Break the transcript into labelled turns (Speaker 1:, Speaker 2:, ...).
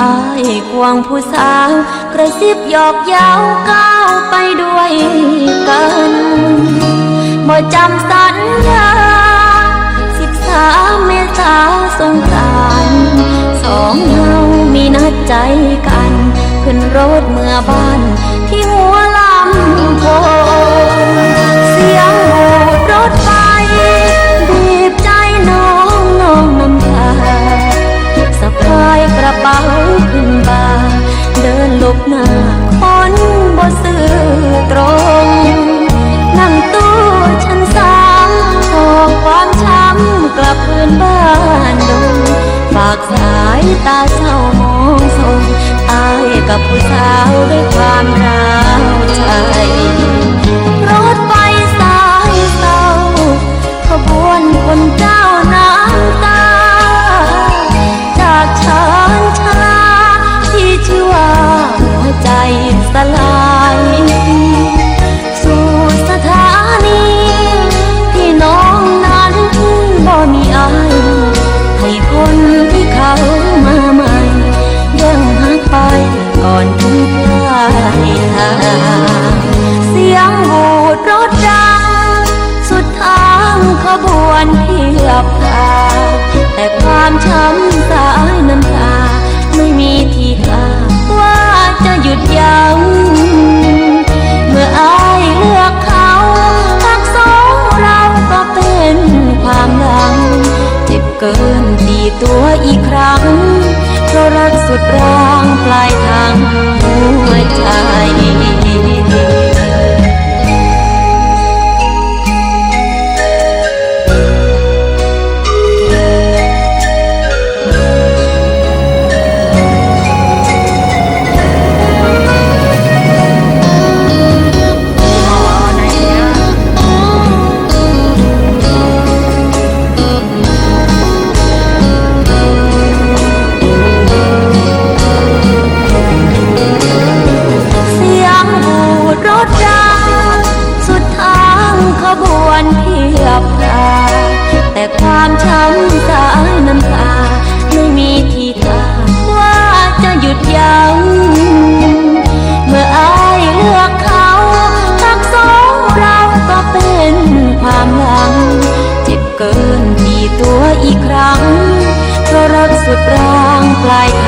Speaker 1: อายควงผู้สาวกระซิบหยอกเย้าก้าวไปด้วยกันบ่จำสัญญาสิบสามเมษาสงกรานสองเฮามีนัดใจกัน ขึ้นรถเมื่อบ้านที่หัวลำโพ บหน้าคนบ่ซื่อตรง นั่งตู้ชั้นสามขอความช้ำกลับคืนบ้านดงฝากสายตาเศร้ามองส่งอายกับผู้สาวด้วย ขบวนที่หลับตาแต่ความช้ำสายน้ำตา ไม่มีทีท่าว่าจะหยุดยัง้งเมื่ออายเลือกเขาทักสองเราก็เป็นความหลัง เจ็บเกินตีตัวอีกครั้งเพราะรักสุดรางปลายทาง ตัวอีกครั้งเพราะรักสุดแรงปลายทาง